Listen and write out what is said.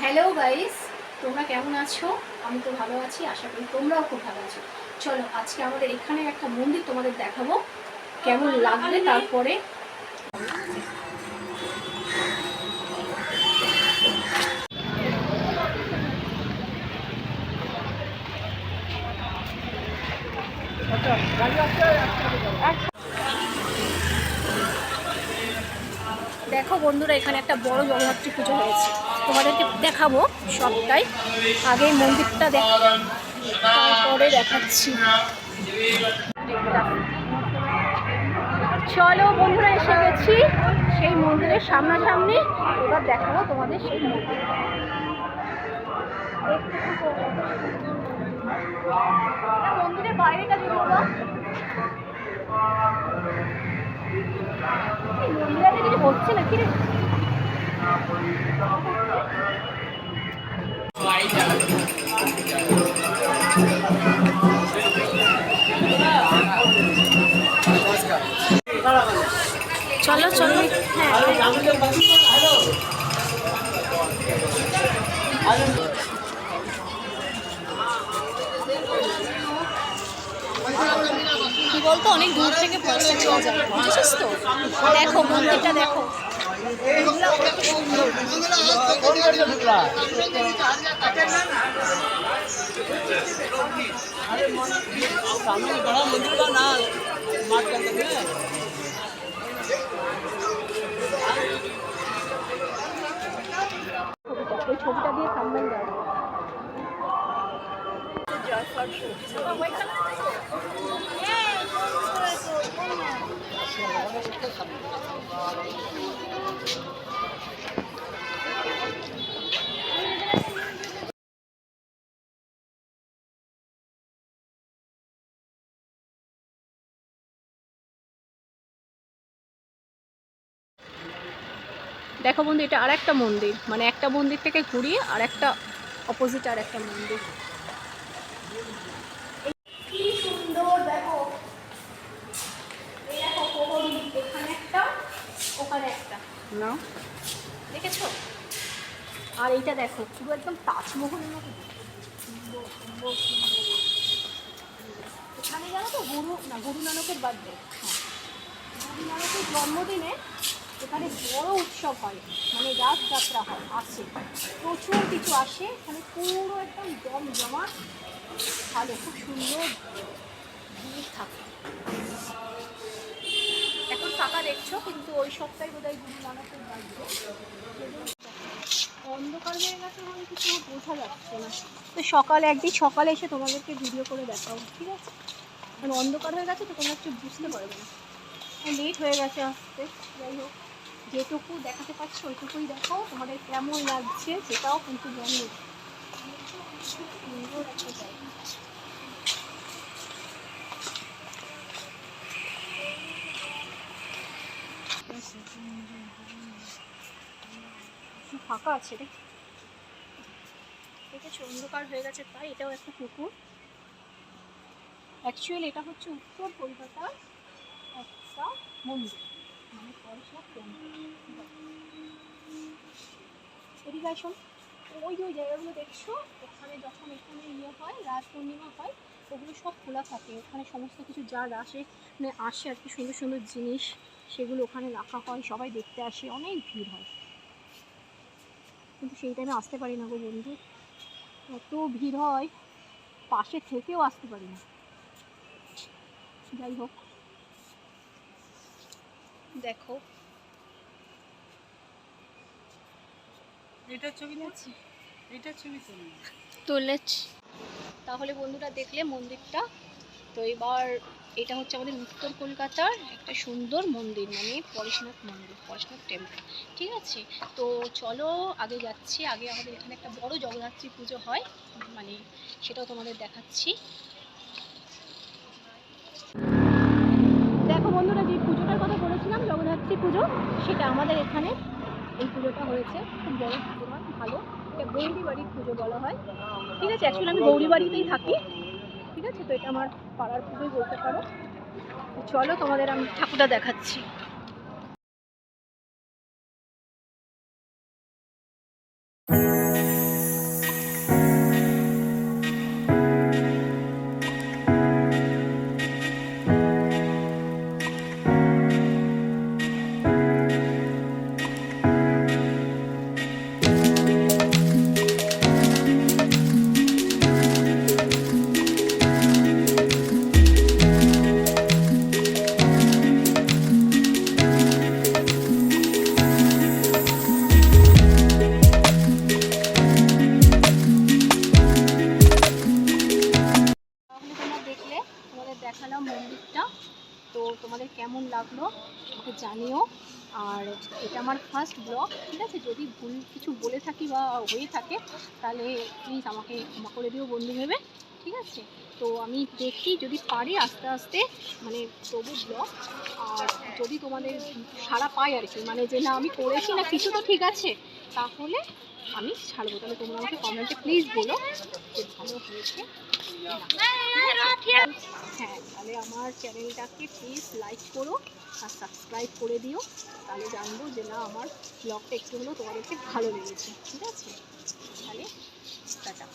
Hello guys তোমরা কেমন আছো? আমি তো ভালো আছি, আশা করি তোমরাও খুব ভালো আছো। চলো, আজকে আমাদের এখানে একটা মন্দির তোমাদের দেখাবো। কেমন লাগবে তারপরে? দেখো বন্ধুরা, এখানে একটা বড় জগদ্ধাত্রী পুজো হয়েছে। তোমাদেরকে দেখাবো সবটাই। আগে মন্দিরটা দেখ, তারপরে দেখাচ্ছি। চলো বন্ধুরা, এসে গেছি সেই মন্দিরের সামনাসামনি। এবার দেখাবো তোমাদের সেই মন্দির। মন্দিরের বাইরেটা যদি ওরা এই মন্দিরে কিছু হচ্ছে না কি রে? চলো চলো। কি বলতো, অনেক দূর থেকে ভয়েসটা চলে যায় বুঝেছিস তো? দেখো, মন্দিরটা দেখো। सामने बड़ा मंदिर का ना मार्ग के अंदर में ছবিটা ওই ছবিটা দিয়ে থাম্বনেল দাও দেখো বন্ধু, এটা আর একটা মন্দির। মানে একটা মন্দির থেকে ঘুরিয়ে আর একটা অপোজিট আর একটা মন্দির কি সুন্দর দেখো এই দেখো প্রহরী এখানে একটা ওখানে একটা ना দেখেছ? আর এইটা দেখো, পুরো একদম তাজমহলের মতো এখানে জানো তো গুরু, না, গুরু নানকের বার্থডে হ্যাঁ। গুরু নানকের জন্মদিনে এখানে বড় উৎসব হয় মানে রাতযাত্রা হয়, আসে। প্রচুর কিছু আসে এখানে পুরো একদম জম জমাট ভালো, খুব সুন্দর জিনিস থাকে। ফাঁকা দেখছ, কিন্তু ওই সপ্তাহে বোধ হয় গুরু নানকের বার্থডে অন্ধকার হয়ে গেছে মানে কিছু বোঝা যাচ্ছে না। তো সকালে একদিন সকালে এসে তোমাদেরকে ভিডিও করে দেখাও, ঠিক আছে? মানে অন্ধকার হয়ে গেছে তো তোমরা একটু বুঝতে পারবে না। লেট হয়ে গেছে আসতে, যাই হোক। যেটুকু দেখাতে পারছ, ওইটুকুই দেখাও। তোমাদের কেমন লাগছে সেটাও কিন্তু জানিও। সুন্দর একটা জায়গা ফাঁকা আছে রে। দেখেছ অন্ধকার হয়ে গেছে তাই, এটাও একটা পুকুর। অ্যাকচুয়ালি এটা হচ্ছে উত্তর কলকাতার একটা মন্দির। মানে পয়সা এদিকে আসুন ওই যে ওই জায়গাগুলো দেখছ, ওখানে যখন এখানে ইয়ে হয়, রাত পূর্ণিমা হয়, ওগুলো সব খোলা থাকে। ওখানে সমস্ত কিছু যা আসে মানে আসে আর কি, সুন্দর সুন্দর জিনিস, সেগুলো ওখানে রাখা হয়, সবাই দেখতে আসে, অনেক ভিড় হয়। কিন্তু সেই টাইমে আসতে পারি না গো বন্ধু। এত ভিড় হয় পাশে থেকেও আসতে পারি না। যাই হোক। দেখো। এটা ছবি আছে এটা ছবি তো তুলেছি। তাহলে বন্ধুরা দেখলে মন্দিরটা তো এবার এটা হচ্ছে আমাদের উত্তর কলকাতার একটা সুন্দর মন্দির মানে পরেশনাথ মন্দির, পরেশনাথ টেম্পল ঠিক আছে? তো চলো আগে যাচ্ছি, আগে আমাদের এখানে একটা বড় জগদ্ধাত্রী পুজো হয় মানে সেটাও তোমাদের দেখাচ্ছি। দেখো বন্ধুরা, যে পুজোটার কথা বলেছিলাম জগদ্ধাত্রী পুজো, সেটা আমাদের এখানে এই পুজোটা হয়েছে। খুব বড় পুজো হয় ভালো। এটা গৌরী বাড়ির পুজো বলা হয়। ঠিক আছে? অ্যাকচুয়ালি আমি গৌরী বাড়িতেই থাকি। ঠিক আছে? তো এটা আমার পাড়ার পুজোই বলতে পারো। চলো তোমাদের আমি ঠাকুরটা দেখাচ্ছি। Thank কেমন লাগল আমাকে জানিও। আর এটা আমার ফার্স্ট ব্লগ ঠিক আছে? যদি ভুল কিছু বলে থাকি বা হয়ে থাকে, তাহলে প্লিজ আমাকে ক্ষমা করে দিও বন্ধু ভেবে। ঠিক আছে? তো আমি দেখি যদি পারি আস্তে আস্তে মানে তবু ব্লগ আর যদি তোমাদের সারা পাই আর কি মানে যে না আমি করেছি না, কিছু তো ঠিক আছে, তাহলে আমি ছাড়বো। তাহলে তোমরা আমাকে কমেন্টে প্লিজ বলো যে ভালো হয়েছে হ্যাঁ তাহলে আমার চ্যানেলটাকে প্লিজ লাইক করো আর সাবস্ক্রাইব করে দিও। তাহলে জানব যে না আমার ব্লগটা একটু হলেও তোমাদেরকে ভালো লেগেছে। ঠিক আছে? তাহলে টাটা।